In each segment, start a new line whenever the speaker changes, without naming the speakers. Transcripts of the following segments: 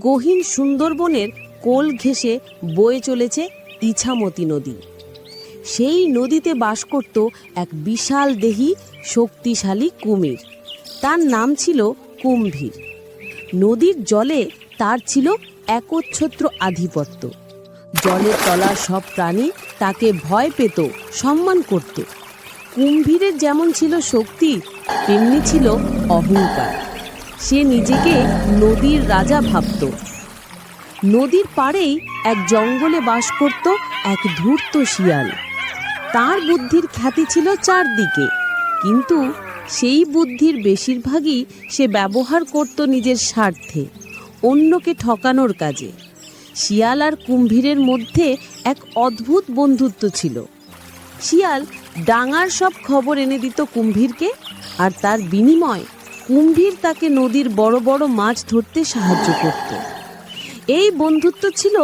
গহীন সুন্দরবনের কোল ঘেঁষে বয়ে চলেছে ইছামতি নদী। সেই নদীতে বাস করত এক বিশাল দেহী, শক্তিশালী কুমির। তার নাম ছিল কুম্ভীর। নদীর জলে তার ছিল একচ্ছত্র আধিপত্য। জলের তলার সব প্রাণী তাকে ভয় পেত, সম্মান করত। কুম্ভীরের যেমন ছিল শক্তি, তেমনি ছিল অহংকার। সে নিজেকে নদীর রাজা ভাবত। নদীর পাড়েই এক জঙ্গলে বাস করত এক ধূর্ত শিয়াল। তার বুদ্ধির খ্যাতি ছিল চারদিকে, কিন্তু সেই বুদ্ধির বেশিরভাগই সে ব্যবহার করত নিজের স্বার্থে, অন্যকে ঠকানোর কাজে। শিয়াল আর কুম্ভীরের মধ্যে এক অদ্ভুত বন্ধুত্ব ছিল। শিয়াল ডাঙার সব খবর এনে দিত কুম্ভীরকে আর তার বিনিময় কুম্ভীর তাকে নদীর বড় বড় মাছ ধরতে সাহায্য করত। এই বন্ধুত্ব ছিল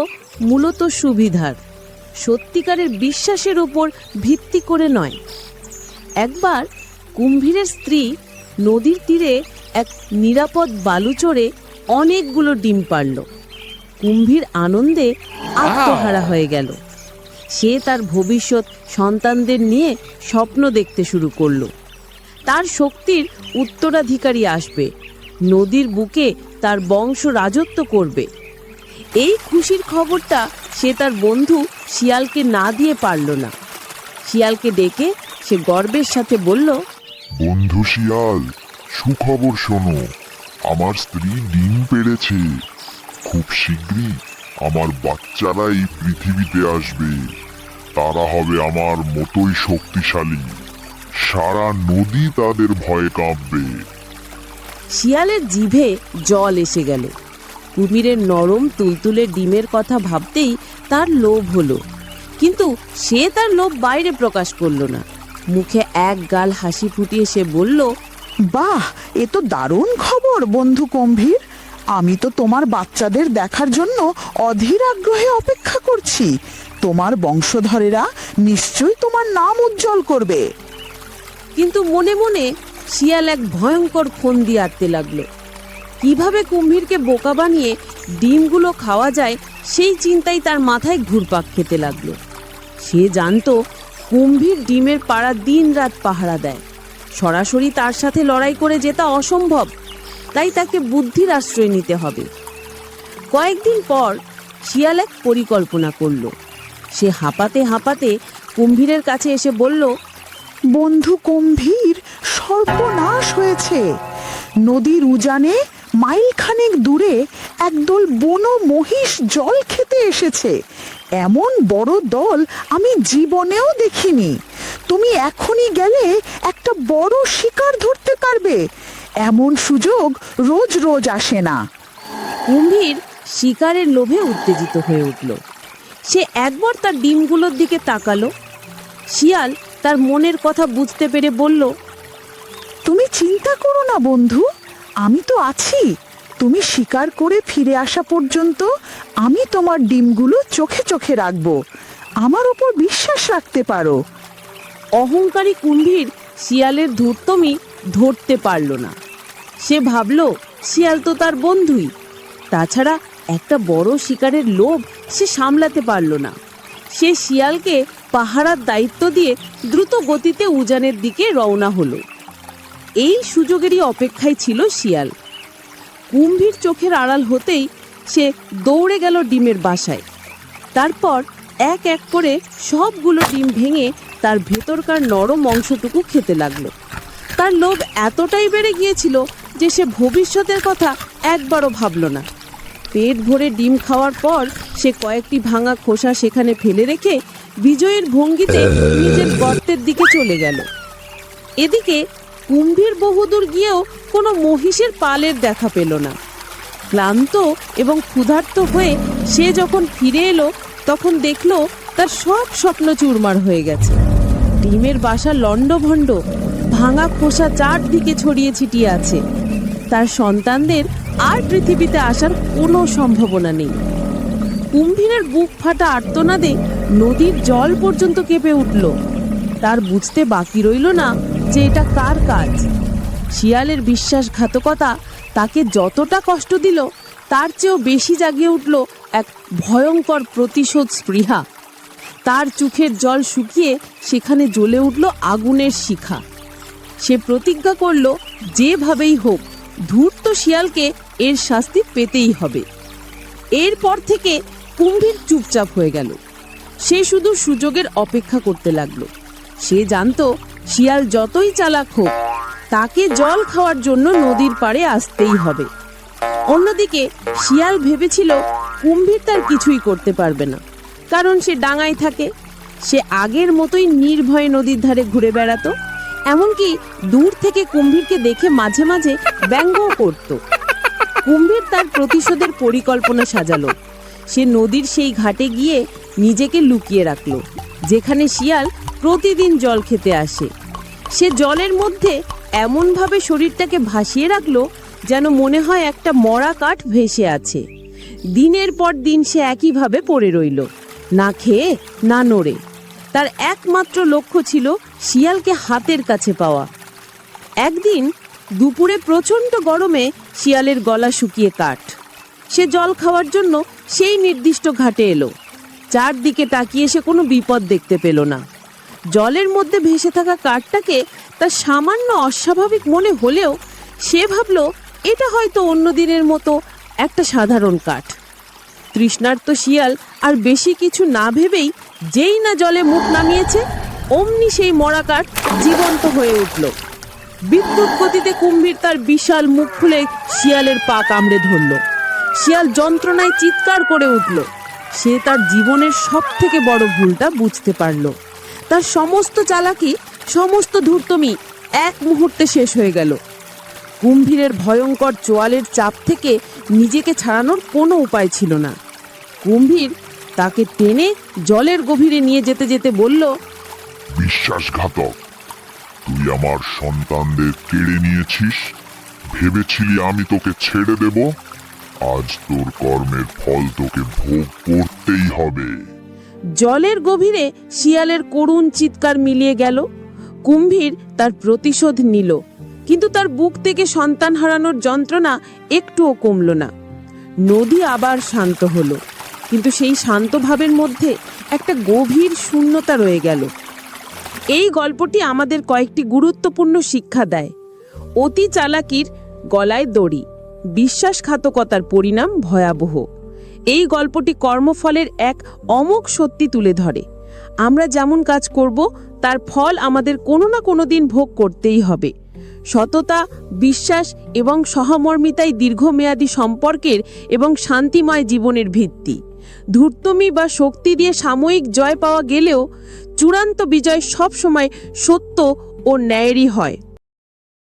মূলত সুবিধার সত্যিকারের বিশ্বাসের ওপর ভিত্তি করে নয়। একবার কুম্ভীরের স্ত্রী নদীর তীরে এক নিরাপদ বালুচরে অনেকগুলো ডিম পারল কুম্ভীর আনন্দে আত্মহারা হয়ে গেল। সে তার ভবিষ্যৎ সন্তানদের নিয়ে স্বপ্ন দেখতে শুরু করল। তার শক্তির উত্তরাধিকারী আসবে। নদীর বুকে তার বংশ রাজত্ব করবে। এই খুশির খবরটা সে তার বন্ধু শিয়ালকে না দিয়ে পারল না। শিয়ালকে ডেকে সে গর্বের সাথে বলল,
বন্ধু শিয়াল, সুখবর শোনো। আমার স্ত্রী ডিম পেড়েছে। খুব শীঘ্রই আমার বাচ্চারা এই পৃথিবীতে আসবে। তারা হবে আমার মতোই শক্তিশালী। সারা নদী তাদের ভয়ে কাঁপবে।
শিয়ালের জিভে জল এসে গেল। কুমিরের নরম তুলতুলে ডিমের কথা ভাবতেই তার লোভ হলো। কিন্তু সে তার লোভ বাইরে প্রকাশ করল না। মুখে এক গাল হাসি ফুটিয়ে সে বলল
বাহ এ তো দারুণ খবর বন্ধু গম্ভীর আমি তো তোমার বাচ্চাদের দেখার জন্য অধীর আগ্রহে অপেক্ষা করছি। তোমার বংশধরেরা নিশ্চয়ই তোমার নাম উজ্জ্বল করবে।
কিন্তু মনে মনে শিয়াল এক ভয়ঙ্কর ফোন দিয়ে আটতে লাগল। কীভাবে কুম্ভীরকে বোকা বানিয়ে ডিমগুলো খাওয়া যায়, সেই চিন্তাই তার মাথায় ঘুরপাক খেতে লাগল। সে জানতো কুম্ভীর ডিমের পাড়া দিন রাত পাহারা দেয়। সরাসরি তার সাথে লড়াই করে জেতা অসম্ভব। তাই তাকে বুদ্ধির আশ্রয় নিতে হবে। কয়েকদিন পর শিয়াল এক পরিকল্পনা করল। সে হাঁপাতে হাঁপাতে কুম্ভীরের কাছে এসে বলল
বন্ধু গম্ভীর সর্বনাশ হয়েছে। নদীর উজানে মাইলখানেক দূরে একদল বনো মহিষ জল খেতে এসেছে। এমন বড় দল আমি জীবনেও দেখিনি। তুমি এখনই গেলে একটা বড় শিকার ধরতে পারবে। এমন সুযোগ রোজ রোজ আসে না।
কুম্ভীর শিকারের লোভে উত্তেজিত হয়ে উঠল। সে একবার তার ডিমগুলোর দিকে তাকালো। শিয়াল তার মনের কথা বুঝতে পেরে বলল
তুমি চিন্তা করো না বন্ধু। আমি তো আছি। তুমি শিকার করে ফিরে আসা পর্যন্ত আমি তোমার ডিমগুলো চোখে চোখে রাখব। আমার ওপর বিশ্বাস রাখতে পারো।
অহংকারী কুম্ভীর শিয়ালের ধূর্তমি ধরতে পারল না। সে ভাবল শিয়াল তো তার বন্ধুই। তাছাড়া একটা বড় শিকারের লোভ সে সামলাতে পারল না। সে শিয়ালকে পাহারার দায়িত্ব দিয়ে দ্রুত গতিতে উজানের দিকে রওনা হলো। এই সুযোগেরই অপেক্ষায় ছিল শিয়াল। কুম্ভীর চোখের আড়াল হতেই সে দৌড়ে গেল ডিমের বাসায়। তারপর এক এক করে সবগুলো ডিম ভেঙে তার ভেতরকার নরম অংশটুকু খেতে লাগল। তার লোভ এতটাই বেড়ে গিয়েছিল যে সে ভবিষ্যতের কথা একবারও ভাবল না। পেট ভরে ডিম খাওয়ার পর সে কয়েকটি ভাঙা খোসা সেখানে ফেলে রেখে বিজয়ের ভঙ্গিতে নিজের গর্তের দিকে চলে গেল। এদিকে কুম্ভীর বহুদূর গিয়েও কোনো মহিষের পালের দেখা পেল না। ক্লান্ত এবং ক্ষুধার্ত হয়ে সে যখন ফিরে এলো, তখন দেখল তার সব স্বপ্ন চুরমার হয়ে গেছে। ডিমের বাসা লণ্ডভণ্ড, ভাঙা খোসা চারদিকে ছড়িয়ে ছিটিয়ে আছে। তার সন্তানদের আর পৃথিবীতে আসার কোনো সম্ভাবনা নেই। কুম্ভীরের বুক ফাটা আর্তনাদে নদীর জল পর্যন্ত কেঁপে উঠল। তার বুঝতে বাকি রইল না যে এটা কার কাজ। শিয়ালের বিশ্বাসঘাতকতা তাকে যতটা কষ্ট দিল, তার চেয়েও বেশি জাগিয়ে উঠল এক ভয়ঙ্কর প্রতিশোধ স্পৃহা। তার চোখের জল শুকিয়ে সেখানে জ্বলে উঠল আগুনের শিখা। সে প্রতিজ্ঞা করল, যেভাবেই হোক ধূর্ত শিয়ালকে এর শাস্তি পেতেই হবে। এরপর থেকে কুম্ভীর চুপচাপ হয়ে গেল। সে শুধু সুযোগের অপেক্ষা করতে লাগল। সে জানতো, শিয়াল যতই চালাক হোক, তাকে জল খাওয়ার জন্য নদীর পাড়ে আসতেই হবে। অন্যদিকে, শিয়াল ভেবেছিল কুম্ভীর তার কিছুই করতে পারবে না, কারণ সে ডাঙায় থাকে। সে আগের মতোই নির্ভয়ে নদীর ধারে ঘুরে বেড়াতো। এমনকি দূর থেকে কুম্ভীরকে দেখে মাঝে মাঝে ব্যঙ্গও করত। কুম্ভীর তার প্রতিশোধের পরিকল্পনা সাজালো। সে নদীর সেই ঘাটে গিয়ে নিজেকে লুকিয়ে রাখল, যেখানে শিয়াল প্রতিদিন জল খেতে আসে। সে জলের মধ্যে এমনভাবে শরীরটাকে ভাসিয়ে রাখল, যেন মনে হয় একটা মরা কাঠ ভেসে আছে। দিনের পর দিন সে একইভাবে পড়ে রইল, না খেয়ে, না নড়ে। তার একমাত্র লক্ষ্য ছিল শিয়ালকে হাতের কাছে পাওয়া। একদিন দুপুরে প্রচণ্ড গরমে শিয়ালের গলা শুকিয়ে কাঠ। সে জল খাওয়ার জন্য সেই নির্দিষ্ট ঘাটে এলো। চারদিকে তাকিয়ে সে কোনো বিপদ দেখতে পেল না। জলের মধ্যে ভেসে থাকা কাঠটাকে তার সামান্য অস্বাভাবিক মনে হলেও সে ভাবল, এটা হয়তো অন্য দিনের মতো একটা সাধারণ কাঠ। তৃষ্ণার্ত শিয়াল আর বেশি কিছু না ভেবেই যেই না জলে মুখ নামিয়েছে, অমনি সেই মরা কাঠ জীবন্ত হয়ে উঠল। বিদ্যুৎ গতিতে কুম্ভীর তার বিশাল মুখ খুলে শিয়ালের পা কামড়ে ধরল। শিয়াল যন্ত্রণায় চিৎকার করে উঠল। সে তার জীবনের সব থেকে বড় ভুলটা বুঝতে পারল। তার সমস্ত চালাকি, সমস্ত ধূর্তমি এক মুহূর্তে শেষ হয়ে গেল। কুম্ভীরের ভয়ঙ্কর চোয়ালের চাপ থেকে নিজেকে ছাড়ানোর কোনো উপায় ছিল না। কুম্ভীর তাকে টেনে জলের গভীরে নিয়ে যেতে যেতে বলল
বিশ্বাসঘাতক তুই আমার সন্তানদের কেড়ে নিয়েছিস। ভেবেছিলি আমি তোকে ছেড়ে দেব। আজ তোর কর্মের ফল তোকে ভোগ করতেই হবে।
জলের গভীরে শিয়ালের করুণ চিৎকার মিলিয়ে গেল। কুম্ভীর তার প্রতিশোধ নিল কিন্তু তার বুক থেকে সন্তান হারানোর যন্ত্রণা একটুও কমল না। নদী আবার শান্ত হলো। কিন্তু সেই শান্ত ভাবের মধ্যে একটা গভীর শূন্যতা রয়ে গেল। এই গল্পটি আমাদের কয়েকটি গুরুত্বপূর্ণ শিক্ষা দেয়। অতি চালাকির গলায় দড়ি, বিশ্বাসঘাতকতার পরিণাম ভয়াবহ। এই গল্পটি কর্মফলের এক অমোঘ সত্যি তুলে ধরে। আমরা যেমন কাজ করব, তার ফল আমাদের কোনো না কোনো দিন ভোগ করতেই হবে। সততা, বিশ্বাস এবং সহমর্মিতাই দীর্ঘমেয়াদী সম্পর্কের এবং শান্তিময় জীবনের ভিত্তি। ধূর্তমি বা শক্তি দিয়ে সাময়িক জয় পাওয়া গেলেও চূড়ান্ত বিজয় সবসময় সত্য ও ন্যায়েরই হয়।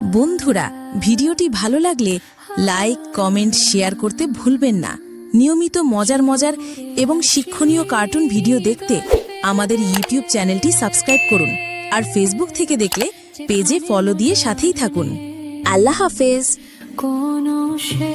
বন্ধুরা ভিডিওটি ভালো লাগলে লাইক কমেন্ট শেয়ার করতে ভুলবেন না। নিয়মিত মজার মজার এবং শিক্ষণীয় কার্টুন ভিডিও দেখতে আমাদের ইউটিউব চ্যানেলটি সাবস্ক্রাইব করুন আর ফেসবুক থেকে দেখলে পেজে ফলো দিয়ে সাথেই থাকুন। আল্লাহ হাফেজ।
কোনো সে